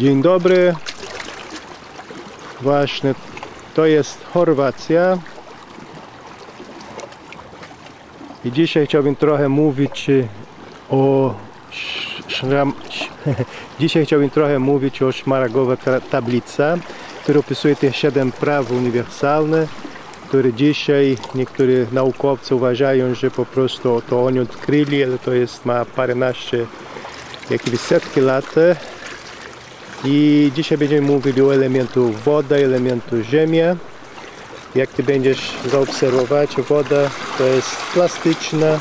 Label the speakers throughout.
Speaker 1: Dzień dobry. Właśnie to jest Chorwacja. I dzisiaj chciałbym trochę mówić o sz- szram... Dzisiaj chciałbym trochę mówić o szmaragowa ta- tablica, która opisuje te siedem praw uniwersalnych, które dzisiaj niektórzy naukowcy uważają, że po prostu to oni odkryli, ale to jest ma paręnaście, jakieś setki lat. I dzisiaj będziemy mówili o elementu woda, elementu ziemia. Jak ty będziesz zaobserwować, woda to jest plastyczna,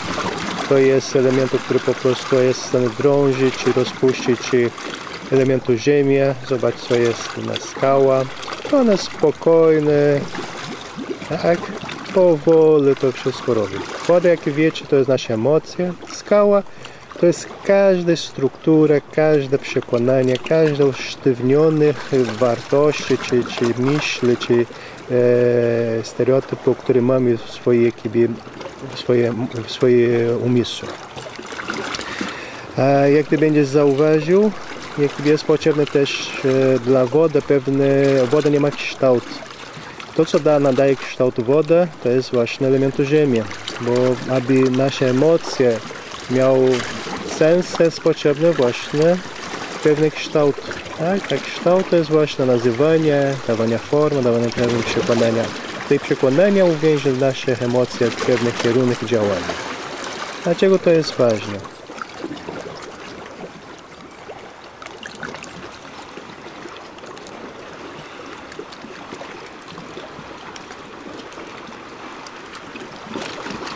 Speaker 1: to jest element, który po prostu jest w stanie drążyć, rozpuścić elementu ziemia. Zobacz co jest na skała. Ona spokojne, tak, powoli to wszystko robi. Woda, jak wiecie, to jest nasza emocja. Skała to jest każda struktura, każde przekonanie, każde usztywnionych wartości, czy, czy myśli, czy e, stereotypy, które mamy w swojej w swoje, w swoje umysły. A jak ty będziesz zauważył, jak jest potrzebne też e, dla wody pewne, woda nie ma kształtu. To, co da, nadaje kształt woda, to jest właśnie element ziemi, bo aby nasze emocje miały sens, jest potrzebny właśnie pewny kształt. Tak? Tak kształt to jest właśnie nazywanie, dawanie formy, dawanie pewnych przekonania. Te przekonania uwięzi nasze emocje w pewnych kierunkach działania. Dlaczego to jest ważne?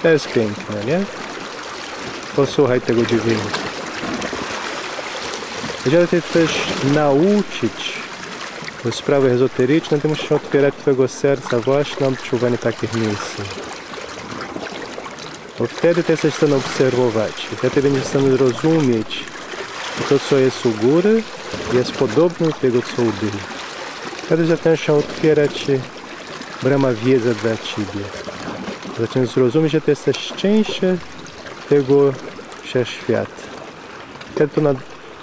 Speaker 1: To jest piękne, nie? Posłuchaj tego dźwięku. Żeby Cię też nauczyć sprawy ezoteryczne, to musisz otwierać Twojego serca właśnie na odczuwanie takich miejsc. Bo wtedy Ty jesteś w stanie obserwować, wtedy będziesz w stanie rozumieć, że to, co jest u góry, jest podobne do tego, co u dół. Wtedy zaczynasz otwierać brama wiedzy dla Ciebie. Zaczynasz zrozumieć, że Ty jesteś częścią tego wszechświata. Wtedy to na-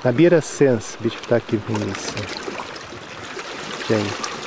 Speaker 1: nabiera sens być w takim miejscu. Dzięki.